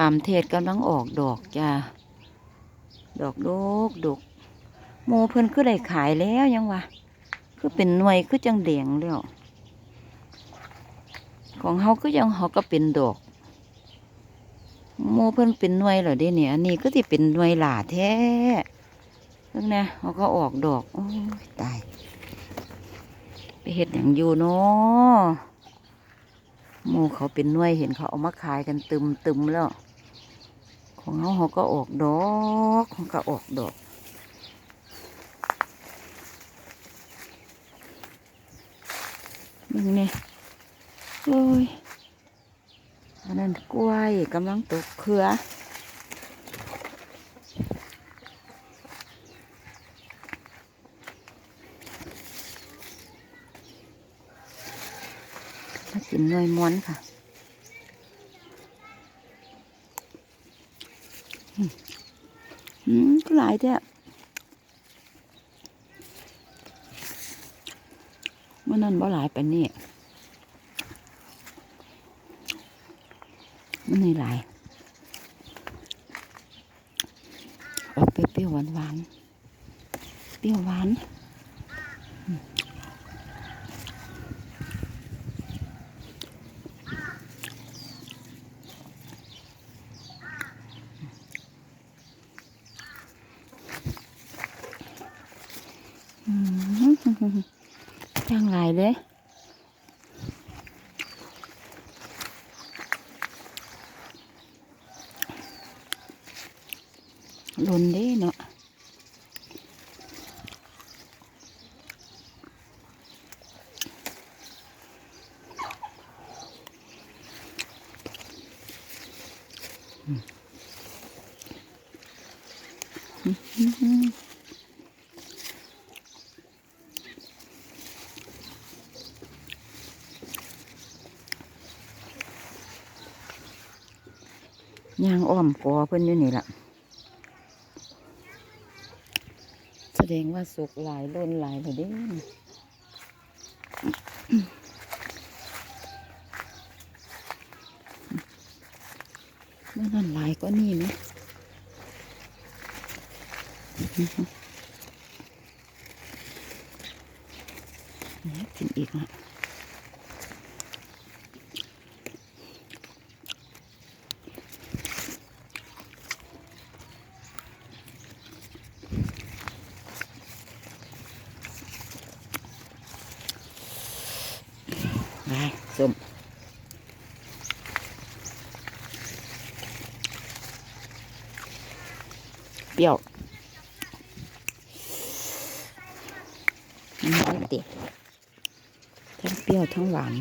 ขามเทศกำลังออกดอกจ้าดอกดกดกโมเพิ่นคือได้ขายแล้วยังวะคือเป็นหน่วยคือจังแดงแล้วของเฮาคือยังเฮาก็เป็นดอกโมเพิ่นเป็นหน่วยเหรอเด้เนี่ยอันนี้ก็สิเป็นหน่วยหลาแท้เพิ่งนะเขาก็ออกดอกโอ้ยตายไปเห็ดอย่างอยู่เนาะหมูเขาเป็นหน่วยเห็นเขาเอามาขายกันตึมตึมๆแล้ว ของเขาเขาก็ออกดอกเขาก็ออกดอกมึงเนี่ยโอ้ยอันนั้นกล้วยกำลังตกเครือมากินหน่วยม้วนค่ะ อืมก็หลายแท้เมื่อนั้นบ่หลายไปานนี่มันนี่หลายออกเปรี้ยวหวานหวานเปรี้ยวหวาน อืม จังไรเลยลนเด้เนาะอืม ยางอ้อมกอเพิ่นอยู่นี่ละแสดงว่าสุกหลายล้นหลายเลยเด้เมื่อนั้นหลายก็นี่ไหมเนี่ยกินอีกละไปส้มเปรี้ยว น้ำเด็ดทั้งเปรี้ยวทั้งหวาน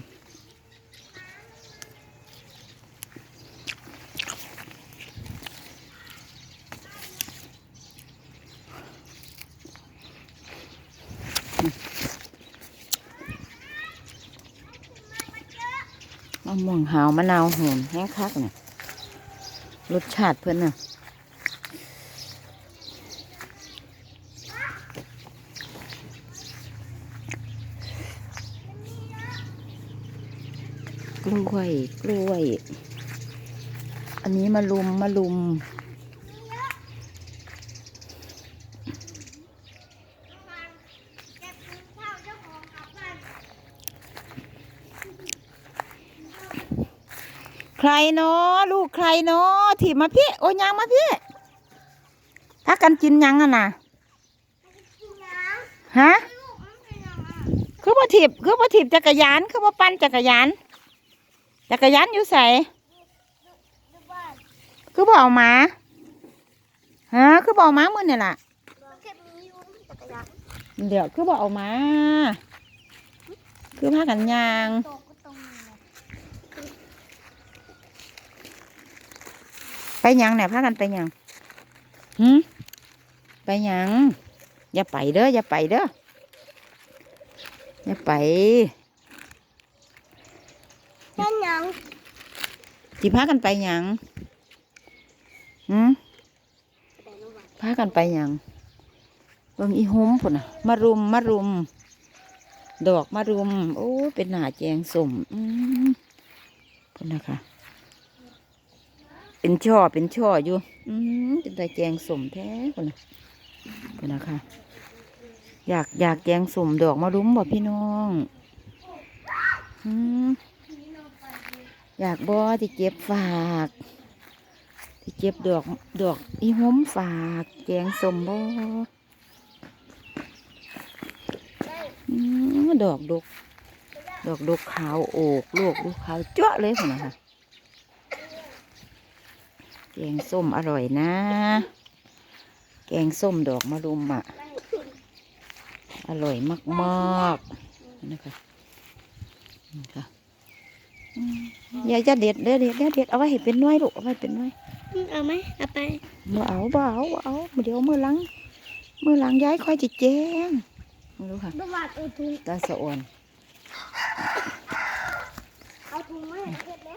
มะม่วงหาวมะนาวโหมแห้งคักเนี่ยรสชาติเพื่อนน่ะ ล้วย กล้วย อันนี้มาลุมมาลุม ใครเนาะลูกใครเนาะถีบมาพี่ โอ้ยยังมาพี่ถ้ากันกินยังอะนะฮะคือบ่ถีบคือบ่ถีบจักรยาน คือบ่ปั่นจักรยาน จักรยานอยู่ใส่คือบ่เอามาฮะคือบ่เอามามื้อนี่ล่ะเดี๋ยวคือบ่เอามา คือพากันยางไปหยังเนี่ยพากันไปหยังหืมไปหยังอย่าไปเด้ออย่าไปเด้ออย่าไป นั่นยังสิพากันไปหยังหืมพากันไปหยังเบิ่งอีหุ้มพุ่นน่ะมารุมมารุม ดอกมารุม โอ้ เป็นหน้าแจงสมอืมพุ่นนะคะ เป็นช่อ เป็นช่ออยู่ อืมเป็นต่แกงสมแท้คนน่ะคนนะคะ อยากอยากแกงสมดอกมะรุมบ่พี่น้อง อืม อยากบ่ที่เก็บฝากที่เก็บดอกดอกอีหมฝากแกงสมบ่อืมดอกดก ดอกดกขาวโอกลูกดูขาวจ้วเลยคนนะคะแกงส้มอร่อยนะ แกงส้มดอกมะรุมอะ อร่อยมากๆนะคะนี่ค่ะ อืมอย่าจะเด็ดเด้อเด็ดเด้อเด็ดเอาไว้ให้เป็นหน้อยลูกเอาไว้เป็นหน้อยเอาไหมเอาไปบ่เอาบ่เอาบ่เอาเดี๋ยวมือหลังมือหลังย้ายค่อยจิแจ้งไม่รู้ค่ะบวาดเอาถุงตาสะอ่อนเอาถุงมาให้เก็บนะ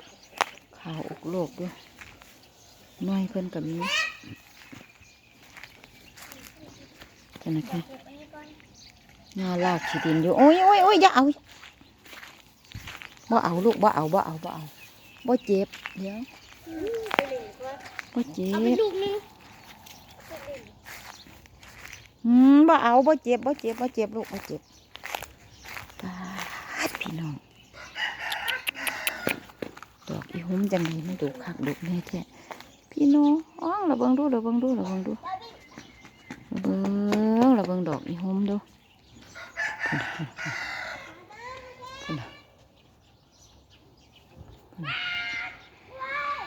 ขาวอกโลกด้วยน้อยเพิ่นกับนี้กันนะคะเก็บไว้ก่อนงาลากขีดินอยู่โอ้ยโอ้ยโอ้ยอย่าเอา บ่เอาลูกบ่เอาบ่เอาบ่เอาบ่เจ็บเดี๋ยวอืมไปหนึ่งก่อนบ่เจ็เอาไปบลูกหนึงอืมบ่เอาบ่เจ็บบ่เจ็บบ่เจ็บลูกบ่เจ็บตาดพี่น้องดอกอีหุ้มจังเลยมันดุคักดุแน่แท้พี่น้องอ้องระเบิงดูระเบิงดูระเบิงดูระเบิงระเบิงดอกอีหุ้มดูพุ่นน่ะพุ่นน่ะ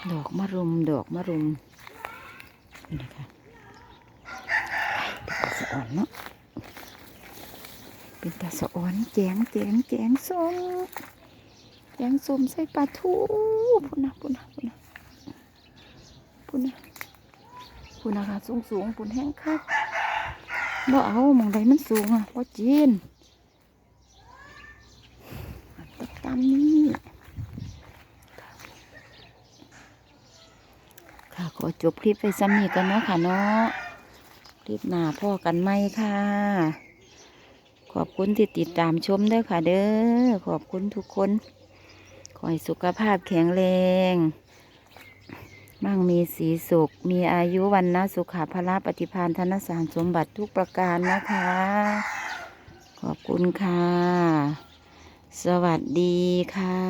ดอกมะรุม ดอกมะรุมนี่นะคะเป็นตาสะอ่อนเนาะเป็นตาสะอ่อนแจงแจงแจงส้มแจงส้มใส่ปลาทูพุ่นนะพุ่นนะพุ่นนะพุ่นนะพุ่นนะคะสูงสูงๆพุ่นแห้งคักบ่เอามองใดมันสูงอะบ่จีนตัดตามนี้ ค่ะ ขอจบคลิปไปซ้ำนี้กันเนาะค่ะเนาะคลิปหน้าพ่อกันไหมค่ะ ขอบคุณที่ติดตามชมด้อค่ะ เด้อขอบคุณทุกคน ขอให้สุขภาพแข็งแรงมั่งมีสีสุข มีอายุวันนะสุขภาระปฏิพานธนสารสมบัติทุกประการนะคะ ขอบคุณค่ะ สวัสดีค่ะ